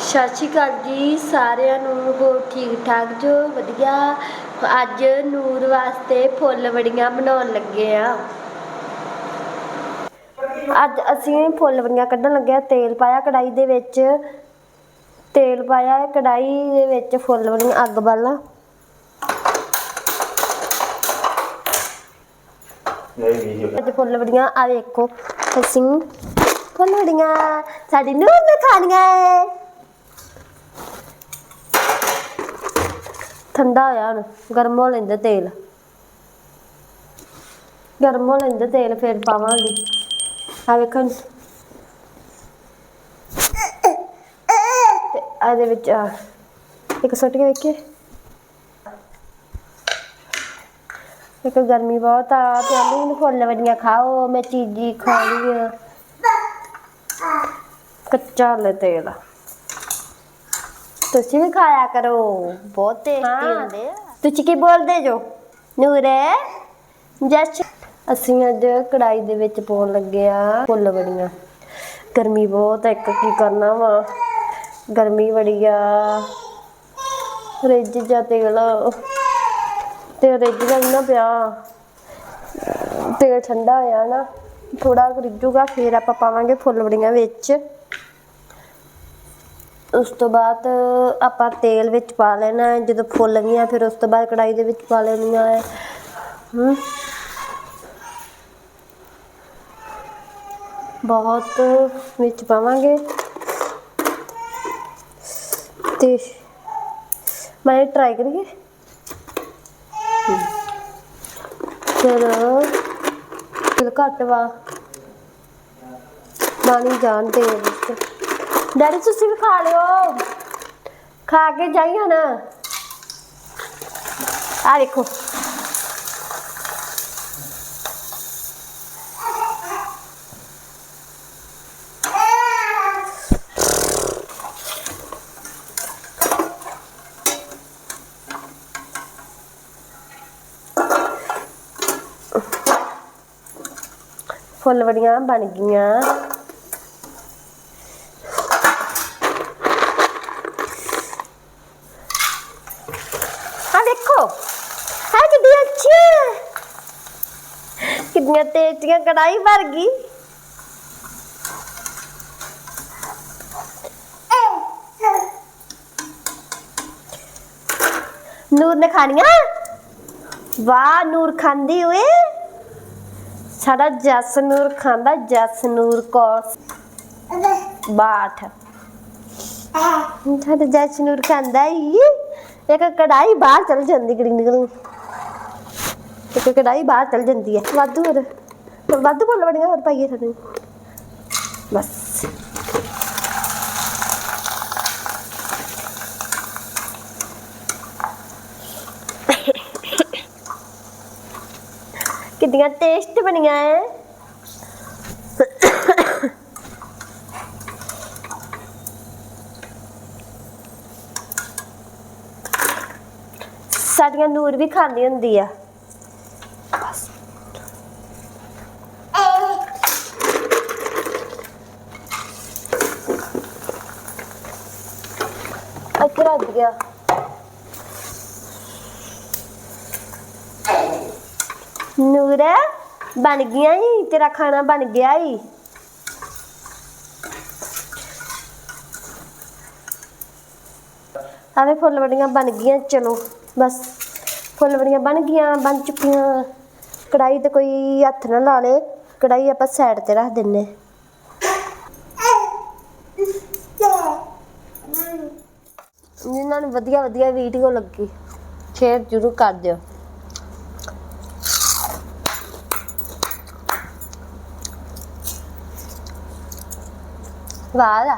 ਸਤਿ ਸ਼੍ਰੀ ਅਕਾਲ ਜੀ ਸਾਰਿਆਂ ਨੂੰ ਹੋ ਠੀਕ ਠਾਕ ਜੋ? ਵਧੀਆ। ਅੱਜ ਨੂਰ ਵਾਸਤੇ ਫੁੱਲ ਬੜੀਆਂ ਬਣਾਉਣ ਲੱਗੇ ਆ। ਅੱਜ ਅਸੀਂ ਫੁੱਲ ਬੜੀਆਂ ਕੱਢਣ ਲੱਗੇ ਆ ਤੇਲ ਪਾਇਆ ਕੜਾਈ ਦੇ ਵਿੱਚ। ਤੇਲ ਪਾਇਆ ਕੜਾਈ ਦੇ ਵਿੱਚ ਫੁੱਲ ਬੜੀਆਂ ਅੱਗ ਬਾਲਾਂ। ਅੱਜ ਫੁੱਲ ਬੜੀਆਂ ਆ ਵੇਖੋ ਅਸੀਂ ਫੁੱਲ ਬੜੀਆਂ ਸਾਡੀ ਨੂਰ ਨੇ ਖਾਣੀਆਂ ਏ। ਠੰਡਾ ਹੋਇਆ ਹੁਣ, ਗਰਮ ਹੋ ਲੈਂਦਾ ਤੇਲ। ਗਰਮ ਹੋ ਲੈਂਦਾ ਤੇਲ, ਫਿਰ ਪਾਵਾਂਗੇ। ਆ ਵੇਖਣ ਤੇ ਇਹਦੇ ਵਿੱਚ ਇੱਕ ਸੁੱਟ ਕੇ ਵੇਖੀਏ। ਇੱਕ ਗਰਮੀ ਬਹੁਤ ਆ ਤੇ ਆਂਦੀ ਮੈਨੂੰ ਫੁੱਲ ਵੜੀਆਂ ਖਾਓ ਮੈਂ ਚੀਜ਼ੀ ਖਾਣੀ ਆ ਕੱਚਾ ਲੈ ਤੇਲ। ਤੁਸੀਂ ਵੀ ਖਾਇਆ ਕਰੋ। ਬਹੁਤ ਟੇਸਟੀ ਹੁੰਦੇ ਆ। ਤੁਸੀਂ ਕੀ ਬੋਲਦੇ ਜੋ? ਨੂਰੇ ਜਸ। ਅਸੀਂ ਅੱਜ ਕੜਾਈ ਦੇ ਵਿੱਚ ਪਾਉਣ ਲੱਗੇ ਆ ਫੁੱਲ ਬੜੀਆਂ ਗਰਮੀ ਬਹੁਤ ਇੱਕ ਕੀ ਕਰਨਾ ਵਾ? ਗਰਮੀ ਬੜੀ ਆ। ਰਿੱਝ ਜਾ ਤੇਲ। ਤੇ ਰਿੱਝ ਦਾ ਨਾ ਪਿਆ। ਤੇਲ ਠੰਡਾ ਹੋਇਆ ਨਾ। ਥੋੜਾ ਰਿੱਝੂਗਾ ਫਿਰ ਆਪਾਂ ਪਾਵਾਂਗੇ ਫੁੱਲ ਬੜੀਆਂ ਵਿੱਚ। ਉਸ ਤੋਂ ਬਾਅਦ ਆਪਾਂ ਤੇਲ ਵਿੱਚ ਪਾ ਲੈਣਾ ਹੈ। ਜਦੋਂ ਫੁੱਲ ਗਈਆਂ, ਫਿਰ ਉਸ ਤੋਂ ਬਾਅਦ ਕੜਾਈ ਦੇ ਵਿੱਚ ਪਾ ਲੈਣੀਆਂ ਹੈ। ਹਮ। ਬਹੁਤ ਵਿੱਚ ਪਾਵਾਂਗੇ। ਤੇ ਮੈਂ ਟਰਾਈ ਕਰੀਏ। ਫਿਰ ਫਿਰ ਘੱਟ ਵਾ। ਪਾਣੀ ਜਾਣ ਦੇ ਵਿੱਚ। ਡੈਡੀ ਤੁਸੀਂ ਵੀ ਖਾ ਲਿਓ। ਖਾ ਕੇ ਜਾਈ ਹੁਣ। ਆ ਦੇਖੋ ਫੁੱਲਬੜੀਆਂ ਬਣ ਗਈਆਂ। ਆ ਕਿੰਨੀ ਅੱਛੀ ਹੈ ਕਿੰਨੀਆਂ ਟੇਸਟੀਆਂ ਕੜਾਈ ਭਰ ਗਈ। ਨੂਰ ਨੇ ਖਾਣੀਆਂ? ਵਾਹ ਨੂਰ ਖਾਂਦੀ ਓਏ। ਸਾਡਾ ਜਸ ਨੂਰ ਖਾਂਦਾ ਜਸ ਨੂਰ ਕੌਰ। ਬਾਠ। ਸਾਡਾ ਜਸ ਨੂਰ ਖਾਂਦਾ ਹੀ ਇੱਕ ਕੜਾਈ ਬਾਹਰ ਚਲ ਜਾਂਦੀ ਗੜੀ ਨਿਕਲ। ਇੱਕ ਕੜਾਈ ਬਾਹਰ ਚਲ ਜਾਂਦੀ ਹੈ। ਵਾਧੂ ਹੋਰ। ਵਾਧੂ ਬੋਲ ਬੜੀਆਂ ਹੋਰ ਪਾਈਏ ਸਾਨੂੰ ਬਸ। ਕਿੰਨੀਆਂ ਟੇਸਟ ਬਣੀਆਂ ਐ। ਸਾਡੀਆਂ ਨੂਰ ਵੀ ਖਾਂਦੀ ਹੁੰਦੀ ਆ। ਇੱਥੇ ਰੱਖ ਗਿਆ ਨੂਰ ਬਣ ਗਿਆ ਈ, ਤੇਰਾ ਖਾਣਾ ਬਣ ਗਿਆ ਈ। ਆਵੇ ਫੁੱਲ ਬੜੀਆਂ ਬਣ ਗਈਆਂ, ਚਲੋ। ਬਸ ਫੁੱਲਬੜੀਆਂ ਬਣ ਗਈਆਂ, ਬਣ ਚੁੱਕੀਆਂ। ਕੜਾਈ ਤੇ ਕੋਈ ਹੱਥ ਨਾ ਲਾ ਲੇ ਕੜਾਈ ਆਪਾਂ ਸਾਈਡ ਤੇ ਰੱਖ ਦਿੰਨੇ। ਜਿਨ੍ਹਾਂ ਨੂੰ ਵਧੀਆ ਵਧੀਆ ਵੀਡੀਓ ਲੱਗੀ ਸ਼ੇਅਰ ਜ਼ਰੂਰ ਕਰ ਦਿਓ। ਵਾਹ।